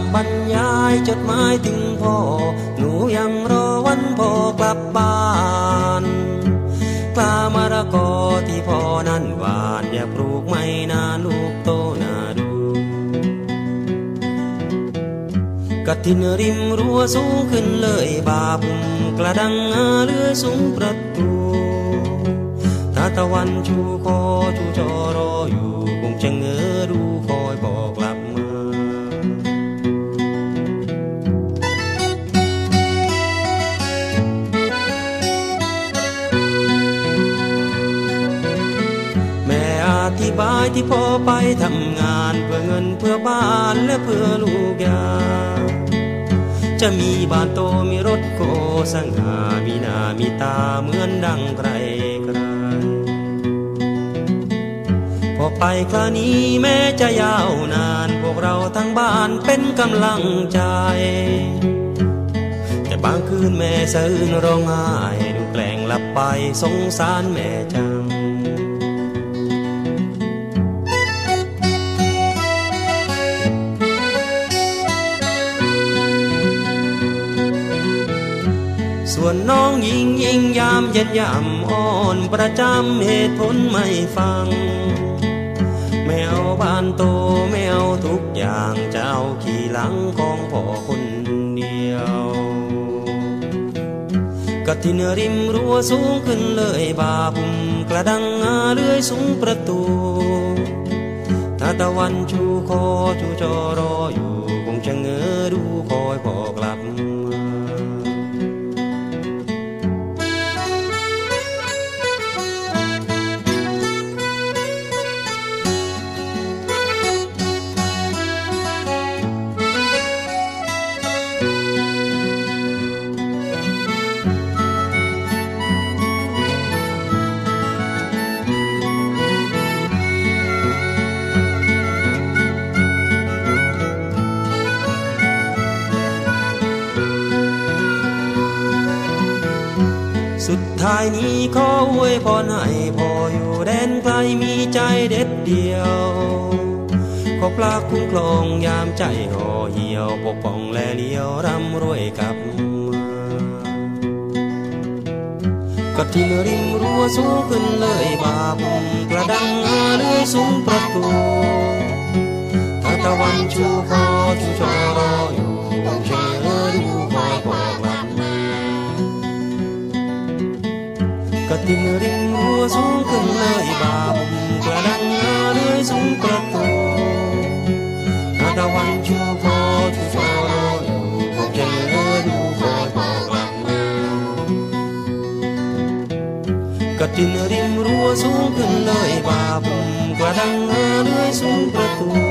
ำบรรยายจดหมายถึงพ่อ หนูยังรอวันพ่อกลับบ้านกล้ามะระกอที่พ่อนั้นหวานอยากปลูกไม่นานลูกโตนาดูกระทินริมรั้วสูงขึ้นเลยบาบุมกระดังอาเลือสูงประตูถ้าตะวันชูคอชูจอรออยู่คงจะเงอดูายที่พ่อไปทำงานเพื่อเงินเพื่อบ้านและเพื่อลูกยา จะมีบ้านโตมีรถโกสง่ามีหน้ามีตาเหมือนดังใครใครพอไปคราวนี้แม้จะยาวนาน พวกเราทั้งบ้านเป็นกำลังใจ แต่บางคืนแม่สะอื้นร้องไห้ดูแกล้งหลับไปสงสารแม่จัง ส่วนน้องยิงยิงยามเย็นยามอ่อนประจำเหตุผลไม่ฟัง แมวบ้านโตแมวทุกอย่างจะเอาขี่หลังของพ่อคนเดียวกระทินริมรั้วสูงขึ้นเลยบาบุมกระดังอาเลื่อยสูงประตูถ้าตะวันชูคอชูจอรออยู่คงจะเงอดูค ท้ายนี้ขออวยพรให้พ่ออยู่แดนไกลมีใจเด็ดเดียว ขอปลาคุ้มครองยามใจห่อเหี่ยวปกป้องและเลี้ยวร่ำรวยกลับมาก็ที่ริมรั้วสูงขึ้นเลยบาบุมกระดังอาเลื่อยสูงประตูถ้าตะวันชูคอชูชอรออยู่เชื่อดู กระตินริมรั้วสูงขึ้นเลยบาบุมกระดังอาเลื่อยสูงประตูถ้าตะวันชูคอชูชอรออยู่คงจะเงอดูคอยบอกหลับมากระตินริมรั้วสูงขึ้นเลยบาบุมกระดังอาเลื่อยสูงประตู